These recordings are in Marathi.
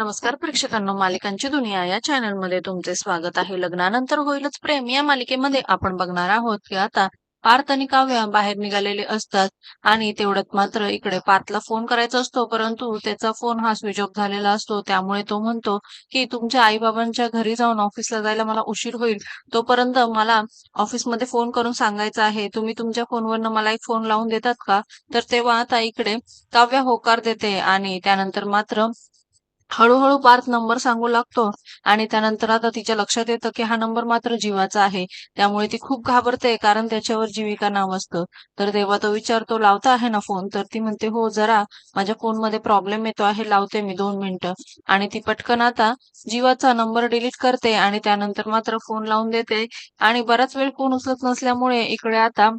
नमस्कार प्रेक्षकांना मालिकांची दुनिया या चॅनलमध्ये तुमचे स्वागत आहे. लग्नानंतर होईलच प्रेम या मालिकेमध्ये आपण बघणार आहोत की आता पार्थ आणि काव्या बाहेर निघालेले असतात आणि तेवढ्यात मात्र इकडे पार्थला फोन करायचा असतो परंतु त्याचा फोन हा स्विच ऑफ झालेला असतो. त्यामुळे तो म्हणतो की तुमच्या आई बाबांच्या घरी जाऊन ऑफिसला जायला मला उशीर होईल. तोपर्यंत मला ऑफिसमध्ये फोन करून सांगायचं आहे. तुम्ही तुमच्या फोनवरनं मला एक फोन लावून देतात का? तर तेव्हा आता इकडे काव्या होकार देते आणि त्यानंतर मात्र हळूहळू पार्थ नंबर सांगू लागतो आणि त्यानंतर आता तिच्या लक्षात येतं की हा नंबर मात्र जीवाचा आहे. त्यामुळे ती खूप घाबरते कारण त्याच्यावर जीविका नाव असतं. तर तेव्हा तो विचारतो लावता आहे ना फोन? तर ती म्हणते हो जरा माझ्या फोनमध्ये प्रॉब्लेम येतो आहे लावते मी दोन मिनिटं. आणि ती पटकन आता जीवाचा नंबर डिलीट करते आणि त्यानंतर मात्र फोन लावून देते. आणि बराच वेळ फोन उचलत नसल्यामुळे इकडे आता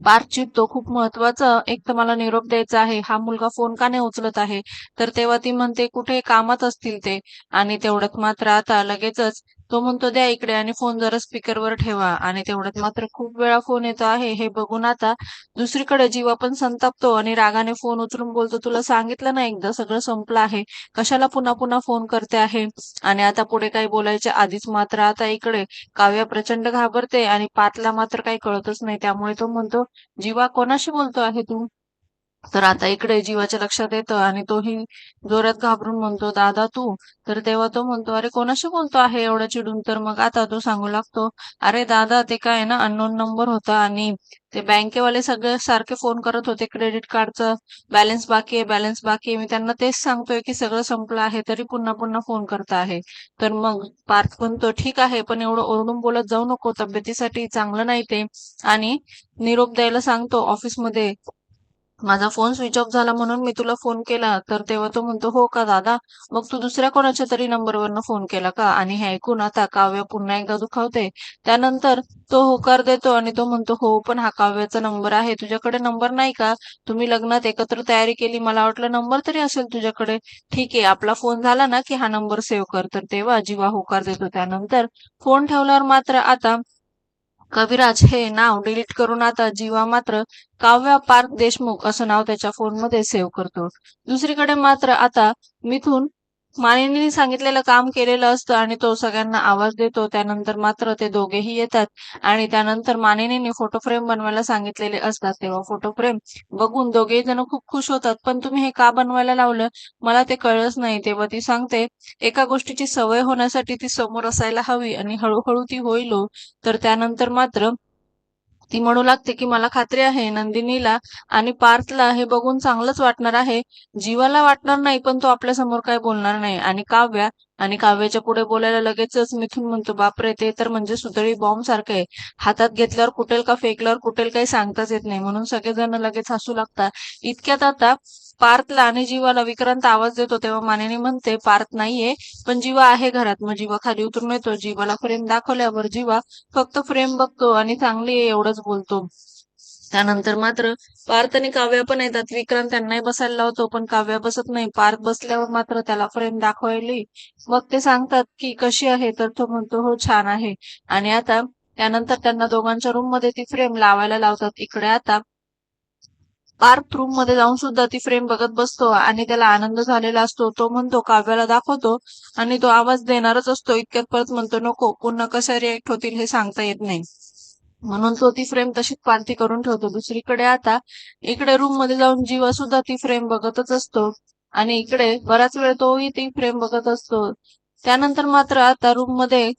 पार्थ तो खूप महत्वाचं एक तर मला निरोप द्यायचा आहे हा मुलगा फोन का नाही उचलत आहे? तर तेव्हा ती म्हणते कुठे कामात असतील ते? आणि तेवढ्यात मात्र आता लगेचच तो म्हणतो द्या इकडे आणि फोन जरा स्पीकरवर ठेवा. आणि तेवढ्यात मात्र खूप वेळा फोन येतो आहे. हे बघून आता दुसरीकडे जीवा पण संतापतो आणि रागाने फोन उचलून बोलतो तुला सांगितलं ना एकदा सगळं संपलं आहे. कशाला पुन्हा पुन्हा फोन करते आहे? आणि आता पुढे काही बोलायच्या आधीच मात्र आता इकडे काव्या प्रचंड घाबरते आणि पातला मात्र काही कळतच नाही. त्यामुळे तो म्हणतो जीवा कोणाशी बोलतो आहे तू? तर आता इकडे जीवाच्या लक्षात येतं आणि तोही जोरात घाबरून म्हणतो दादा तू. तर तेव्हा तो म्हणतो अरे कोणाशी बोलतो आहे एवढं चिडून? तर मग आता तो सांगू लागतो अरे दादा ते काय ना अननोन नंबर होता आणि ते बँकेवाले सगळे सारखे फोन करत होते क्रेडिट कार्डचा बॅलन्स बाकी आहे बॅलन्स बाकी आहे. मी त्यांना तेच सांगतोय की सगळं संपलं आहे तरी पुन्हा पुन्हा फोन करता आहे. तर मग पार्थ म्हणतो ठीक आहे पण एवढं ओरडून बोलत जाऊ नको तब्येतीसाठी चांगलं नाही ते. आणि निरोप द्यायला सांगतो ऑफिसमध्ये माझा फोन स्विच ऑफ झाला म्हणून मी तुला फोन केला. तर तेव्हा तो म्हणतो हो का दादा? मग तू दुसऱ्या कोणाच्या तरी नंबरवरनं फोन केला का? आणि हे ऐकून आता काव्य पुन्हा एकदा दुखावते. त्यानंतर तो होकार देतो आणि तो म्हणतो हो पण हा काव्याचा नंबर आहे. तुझ्याकडे नंबर नाही का? तुम्ही लग्नात एकत्र तयारी केली. मला वाटलं नंबर तरी असेल तुझ्याकडे. ठीक आहे आपला फोन झाला ना की हा नंबर सेव्ह कर. तर तेव्हा जीवा होकार देतो. त्यानंतर फोन ठेवल्यावर मात्र आता कविराज हे नाव डिलीट करून आता जीवा मात्र काव्या पार्क देशमुख असं नाव त्याच्या फोनमध्ये सेव्ह करतो. दुसरीकडे मात्र आता मिथून मानिनीने सांगितलेलं काम केलेलं असतं आणि तो सगळ्यांना आवाज देतो. त्यानंतर मात्र ते दोघेही येतात आणि त्यानंतर मानिनीने फोटो फ्रेम बनवायला सांगितलेले असतात. तेव्हा फोटो फ्रेम बघून दोघेही जण खूप खुश होतात. पण तुम्ही हे का बनवायला लावलं? मला ते कळलंच नाही. तेव्हा ती सांगते एका गोष्टीची सवय होण्यासाठी ती समोर असायला हवी आणि हळूहळू ती होईल हो. तर त्यानंतर मात्र ती म्हणू लागते की मला खात्री आहे नंदिनीला आणि पार्थला हे बघून चांगलंच वाटणार आहे. जीवाला वाटणार नाही पण तो आपल्यासमोर काय बोलणार नाही. आणि काव्या आणि काव्याच्या पुढे बोलायला लगेचच मिथून म्हणतो बापरे ते तर म्हणजे सुतळी बॉम्ब सारखं आहे. हातात घेतल्यावर कुठेल का फेकल्यावर कुठेल काही सांगताच येत नाही. म्हणून सगळेजण लगेच हसू लागतात. इतक्यात आता पार्थला आणि जीवाला विक्रांत आवाज देतो तेव्हा मानेने म्हणते पार्थ नाहीये पण जीवा आहे घरात. मग जीवा खाली उतरून येतो. जीवाला फ्रेम दाखवल्यावर जीवा फक्त फ्रेम बघतो आणि चांगली आहे एवढंच बोलतो. त्यानंतर मात्र पार्थ आणि काव्या पण येतात. विक्रांत त्यांनाही बसायला लावतो पण काव्या बसत नाही. पार्थ बसल्यावर मात्र त्याला फ्रेम दाखवायली. मग ते सांगतात की कशी आहे? तर तो म्हणतो हो छान आहे. आणि आता त्यानंतर त्यांना दोघांच्या रूममध्ये ती फ्रेम लावायला लावतात. इकडे आता पार्क रूममध्ये जाऊन सुद्धा ती फ्रेम बघत बसतो आणि त्याला आनंद झालेला असतो. तो म्हणतो काव्याला दाखवतो आणि तो आवाज देणारच असतो. इतक्यात परत म्हणतो नको पुन्हा कशा रिएक्ट होतील हे सांगता येत नाही. म्हणून तो ती फ्रेम तशीच पालती करून ठेवतो. दुसरीकडे आता इकडे रूममध्ये जाऊन जीवा सुद्धा ती फ्रेम बघतच असतो. आणि इकडे बराच वेळ तोही ती फ्रेम बघत असतो. त्यानंतर मात्र आता रूममध्ये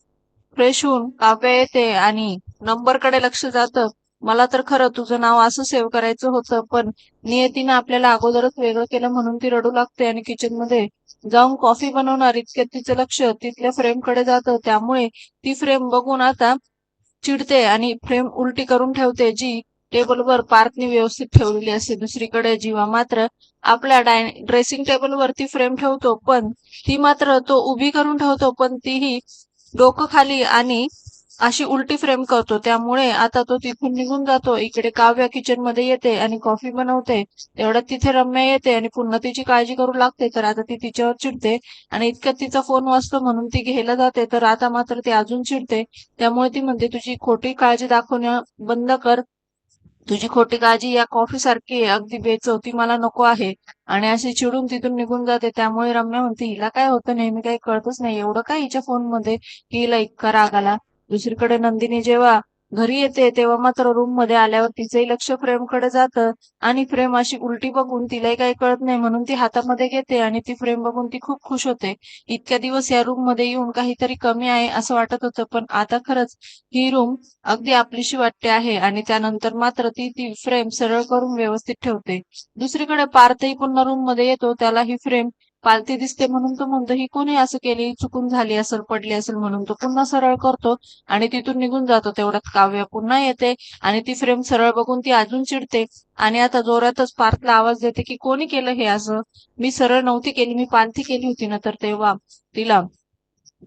फ्रेश होऊन काव्य येते आणि नंबरकडे लक्ष जातं. मला तर खरं तुझं नाव असं सेव्ह करायचं होतं पण नियतीनं आपल्याला अगोदरच वेगळं केलं म्हणून ती रडू लागते आणि किचनमध्ये जाऊन कॉफी बनवणार इतक्यात तिचं लक्ष तिथल्या फ्रेमकडे जातं. त्यामुळे ती फ्रेम बघून आता चिडते आणि फ्रेम उलटी करून ठेवते जी टेबलवर पार्कने व्यवस्थित ठेवलेली असते. दुसरीकडे जीवा मात्र आपल्या डाय ड्रेसिंग टेबलवर ती फ्रेम ठेवतो पण ती मात्र तो उभी करून ठेवतो पण तीही डोकं खाली आणि अशी उलटी फ्रेम करतो. त्यामुळे आता तो तिथून निघून जातो. इकडे काव्या किचनमध्ये येते आणि कॉफी बनवते. तेवढ्यात तिथे रम्या येते आणि पुन्हा तिची काळजी करू लागते. तर आता ती तिच्यावर चिडते आणि इतक्यात तिचा फोन वाजतो म्हणून ती घ्यायला जाते. तर आता मात्र ती अजून चिडते. त्यामुळे ती म्हणते तुझी खोटी काळजी दाखवणं बंद कर. तुझी खोटी काळजी या कॉफी सारखी अगदी बेचवती मला नको आहे. आणि अशी चिडून तिथून निघून जाते. त्यामुळे रम्या म्हणते हिला काय होतं? नेहमी काही कळतच नाही. एवढं काय हिच्या फोनमध्ये की हिला इतका राग आला? दुसरीकडे नंदिनी जेव्हा घरी येते तेव्हा मात्र रूममध्ये आल्यावर तिचंही लक्ष फ्रेमकडे जातं. आणि फ्रेम अशी उलटी बघून तिलाही काही कळत नाही. म्हणून ती हातामध्ये घेते आणि ती फ्रेम बघून ती खूप खुश होते. इतक्या दिवस या रूममध्ये येऊन काहीतरी कमी आहे असं वाटत होतं. पण आता खरंच ही रूम अगदी आपलीशी वाटते आहे आणि त्यानंतर मात्र ती ती फ्रेम सरळ करून व्यवस्थित ठेवते. दुसरीकडे पार्थही पुन्हा रूममध्ये येतो. त्याला ही फ्रेम पालती दिसते म्हणून तो म्हणतो ही कोणी असं केली? चुकून झाली असेल पडली असेल म्हणून. तो पुन्हा सरळ करतो आणि तिथून निघून जातो. तेवढ्यात काव्य पुन्हा येते आणि ती फ्रेम सरळ बघून ती अजून चिडते आणि आता जोरातच पार्थला आवाज देते की कोणी केलं हे असं? मी सरळ नव्हती केली मी पालथी केली होती ना तर तेव्हा. तिला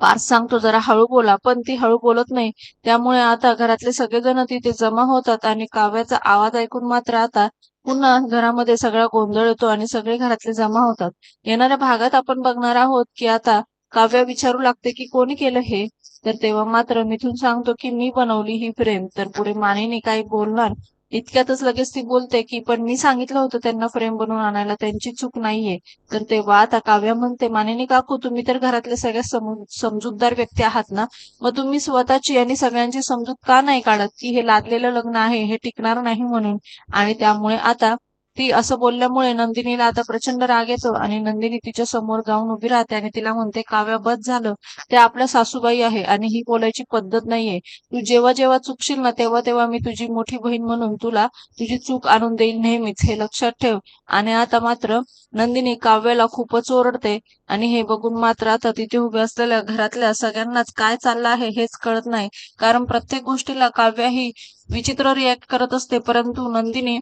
पार्थ सांगतो जरा हळू बोला पण ती हळू बोलत नाही. त्यामुळे आता घरातले सगळेजण तिथे जमा होतात आणि काव्याचा आवाज ऐकून मात्र आता पुन्हा घरामध्ये सगळा गोंधळ येतो आणि सगळे घरातले जमा होतात. येणाऱ्या भागात आपण बघणार आहोत की आता काव्य विचारू लागते की कोणी केलं हे? तर तेव्हा मात्र मिथून सांगतो की मी बनवली ही फ्रेम तर पुढे मानेने काही बोलणार इतक्यातच लगेच ती बोलते की पण मी सांगितलं होतं त्यांना फ्रेम बनवून आणायला त्यांची चूक नाहीये. तर तेव्हा आता काव्य म्हणते मानेने काकू तुम्ही तर घरातले सगळ्यात समजूतदार व्यक्ती आहात ना? मग तुम्ही स्वतःची आणि सगळ्यांची समजूत का नाही काढत? की हे लादलेलं लग्न आहे हे टिकणार नाही म्हणून. आणि त्यामुळे आता ती असं बोलल्यामुळे नंदिनीला आता प्रचंड राग येतो आणि नंदिनी तिच्या समोर जाऊन उभी राहते आणि तिला म्हणते काव्या बस झालं. ते आपल्या सासूबाई आहे आणि ही बोलायची पद्धत नाहीये. तू जेव्हा जेव्हा चुकशील ना तेव्हा तेव्हा मी तुझी मोठी बहीण म्हणून तुला तुझी चूक आणून देईल नेहमीच. हे लक्षात ठेव. आणि आता मात्र नंदिनी काव्याला खूपच ओरडते आणि हे बघून मात्र आता तिथे उभे असलेल्या घरातल्या सगळ्यांनाच काय चाललं आहे हेच कळत नाही. कारण प्रत्येक गोष्टीला काव्या ही विचित्र रिॲक्ट करत असते परंतु नंदिनी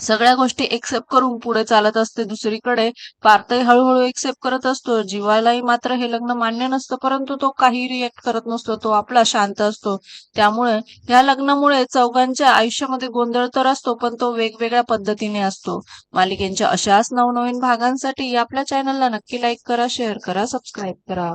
सगळ्या गोष्टी एक्सेप्ट करून पुढे चालत असते दुसरीकडे. पार्थही हळूहळू एक्सेप्ट करत असतो. जीवालाही मात्र हे लग्न मान्य नसतं परंतु तो काही रिॲक्ट करत नसतो. तो आपला शांत असतो. त्यामुळे या लग्नामुळे चौघांच्या आयुष्यामध्ये गोंधळ तर असतो पण तो वेगवेगळ्या पद्धतीने असतो. मालिकेंच्या अशाच नवनवीन भागांसाठी आपल्या चॅनलला नक्की लाईक करा शेअर करा सबस्क्राईब करा.